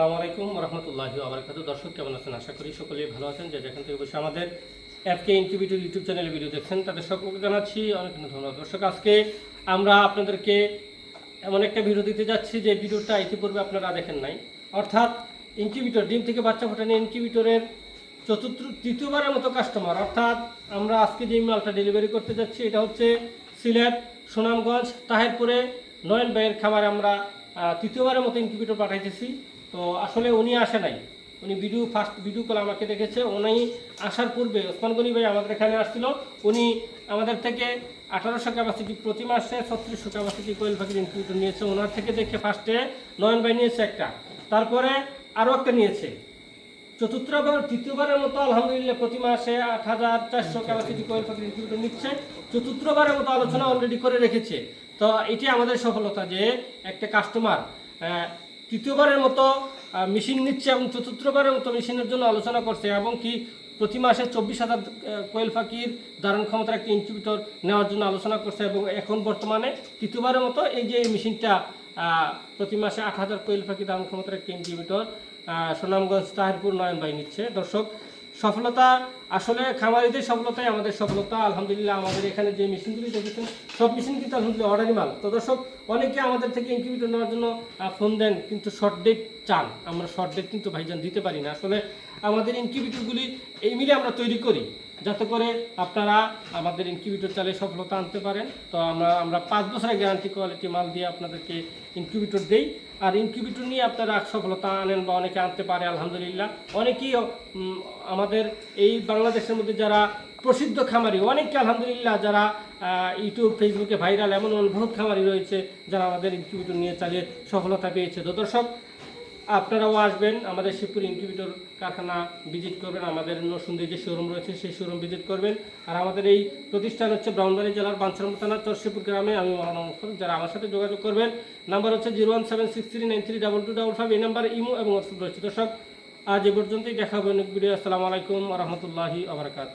আসসালামু আলাইকুম রহমতুল্লাহি আবরকাত দর্শক, কেমন আছেন? আশা করি সকলেই ভালো আছেন। যে যেখান থেকে বসে আমাদের অ্যাপকে ইনকিউবিটিভ ইউটিউব চ্যানেলে ভিডিও দেখছেন, তাদের সকলকে জানাচ্ছি অনেক ধন্যবাদ। দর্শক, আজকে আমরা আপনাদেরকে এমন একটা ভিডিও দিতে যাচ্ছি যে ভিডিওটা ইতিপূর্বে আপনারা দেখেন নাই। অর্থাৎ ইনকিউবিটর ডিম থেকে বাচ্চা ফোটানো ইনকিউবিটরের চতুর্থ, তৃতীয়বারের মতো কাস্টমার অর্থাৎ আমরা আজকে যে মালটা ডেলিভারি করতে যাচ্ছি, এটা হচ্ছে সিলেট, সুনামগঞ্জ, তাহেরপুরে নয়ন ভাইয়ের খামারে আমরা তৃতীয়বারের মতো ইনকিউবেটর পাঠাইতেছি। তো আসলে উনি আসে নাই। উনি ভিডিও ফার্স্ট ভিডিও কল আমাকে দেখেছে। উনি আসার পূর্বে ওসমান গনি ভাই আমাদের এখানে আসছিল। উনি আমাদের থেকে আঠারোশো ক্যাপাসিটি প্রতি মাসে ছত্রিশশো ক্যাপাসিটি কোয়েল পাখির ইনকিউবেটর নিয়েছে। ওনার থেকে দেখে ফার্স্টে নয়ন ভাই নিয়েছে একটা। তারপরে আরও একটা নিয়েছে। চতুর্থবার তৃতীয়বারের মতো আলহামদুলিল্লাহ প্রতি মাসে আট হাজার চারশো ক্যাপাসিটি কোয়েল পাখির ইনকিউবেটর নিচ্ছে। চতুর্থবারের মতো আলোচনা অলরেডি করে রেখেছে। তো এটি আমাদের সফলতা যে একটা কাস্টমার তৃতীয়বারের মতো মেশিন নিচ্ছে এবং চতুর্থবারের মতো মেশিনের জন্য আলোচনা করছে এবং কি প্রতি মাসে চব্বিশ হাজার কোয়েল পাখির ধারণ ক্ষমতার একটি ইনকিউবেটর নেওয়ার জন্য আলোচনা করছে এবং এখন বর্তমানে তৃতীয়বারের মতো এই যে মেশিনটা প্রতি মাসে আট হাজার কোয়েল পাখি ধারণ ক্ষমতার একটি ইনকিউবেটর সুনামগঞ্জ তাহিরপুর নয়ন বাই নিচ্ছে। দর্শক সফলতা আসলে খামারিদের সফলতাই আমাদের সফলতা। আলহামদুলিল্লাহ আমাদের এখানে যে মেশিনগুলি দেখেছেন, সব মেশিন কিন্তু আলহামদুলিল্লাহ অর্ডারি মাল তো দর্শক, অনেকে আমাদের থেকে ইনকিউবেটর নেওয়ার জন্য ফোন দেন, কিন্তু শর্ট ডেট চান। আমরা শর্ট ডেট কিন্তু ভাইজান দিতে পারি না। আসলে আমাদের ইনকিউবেটরগুলি এই মিলে আমরা তৈরি করি। যাতে করে আপনারা আমাদের ইনকিউবেটর চালে সফলতা আনতে পারেন। তো আমরা আমরা পাঁচ বছরের গ্যারান্টি কোয়ালিটি মাল দিয়ে আপনাদেরকে ইনকিউবেটর দেই। আর ইনকিউবেটর নিয়ে আপনারা সফলতা আনেন বা অনেকে আনতে পারে, আলহামদুলিল্লাহ। অনেকেই আমাদের এই বাংলাদেশের মধ্যে যারা প্রসিদ্ধ খামারি, অনেকে আলহামদুলিল্লাহ যারা ইউটিউব ফেসবুকে ভাইরাল এমন বহুত খামারি রয়েছে, যারা আমাদের ইনকিউবেটর নিয়ে চালিয়ে সফলতা পেয়েছে। তো দর্শক আপনারাও আসবেন, আমাদের শিবপুর ইনকিউবেটর কারখানা ভিজিট করবেন, আমাদের নরসুন্দী যে শোরুম রয়েছে সেই শোরুম ভিজিট করবেন। আর আমাদের এই প্রতিষ্ঠান হচ্ছে ব্রাহ্মণবাড়ি জেলার বাঞ্ছারাম থানা, চরশিপুর গ্রামে। আমি মহানা। যারা আমার সাথে যোগাযোগ করবেন নাম্বার হচ্ছে zero one seven six three nine three double two double five এই নাম্বারে ইমো এবং হোয়াটসঅ্যাপ রয়েছে। দর্শক, আজ এ পর্যন্তই, দেখা হবে অনেক ভিডিও। আসসালামু আলাইকুম রহমতুল্লাহি আবরকাত